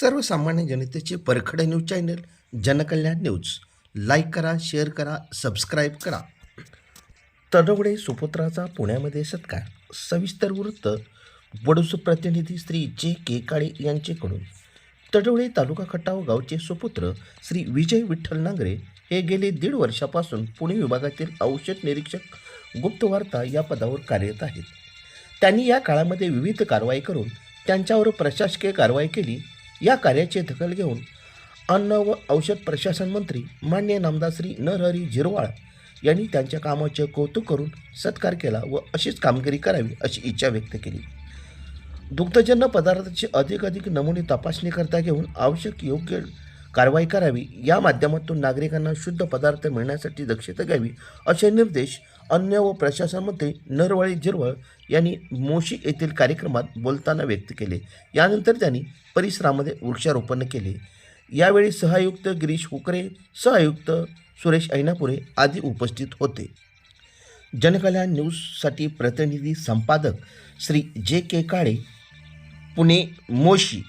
सर्वसामान्य जनतेचे परखडे news channel Jankalyan news. Like करा शेअर करा सबस्क्राईब करा. तडवडे सुपुत्राचा पुण्यामध्ये सत्कार. सविस्तर वृत्त. बडूस प्रतिनिधी श्री जे के काळे यांचेकडून. तडवळे तालुका खटाव गावचे सुपुत्र श्री विजय विठ्ठल नांगरे हे गेले दीड वर्षापासून पुणे विभागातील औषध निरीक्षक गुप्तवार्ता या पदावर कार्यरत आहेत. त्यांनी या काळामध्ये विविध कारवाई करून त्यांच्यावर प्रशासकीय कारवाई केली. या कार्याची दखल घेऊन अन्न व औषध प्रशासन मंत्री मान्य नामदार श्री नरहरी झिरवाळ यांनी त्यांच्या कामाचे कौतुक करून सत्कार केला व अशीच कामगिरी करावी अशी इच्छा व्यक्त केली. दुग्धजन्य पदार्थाचे अधिक अधिक नमुने तपासणी करता घेऊन आवश्यक योग्य कारवाई करावी. या माध्यमातून नागरिकांना शुद्ध पदार्थ मिळण्यासाठी दक्षता घ्यावी असे निर्देश अन्न व प्रशासन मंत्री जिरवळ यांनी मोशी येथील कार्यक्रमात बोलताना व्यक्त केले. यानंतर त्यांनी परिसरामध्ये वृक्षारोपण केले. यावेळी सहआयुक्त गिरीश हुकरे सहआयुक्त सुरेश ऐनापुरे आदी उपस्थित होते. जनकल्याण न्यूजसाठी प्रतिनिधी संपादक श्री जे के काळे पुणे मोशी.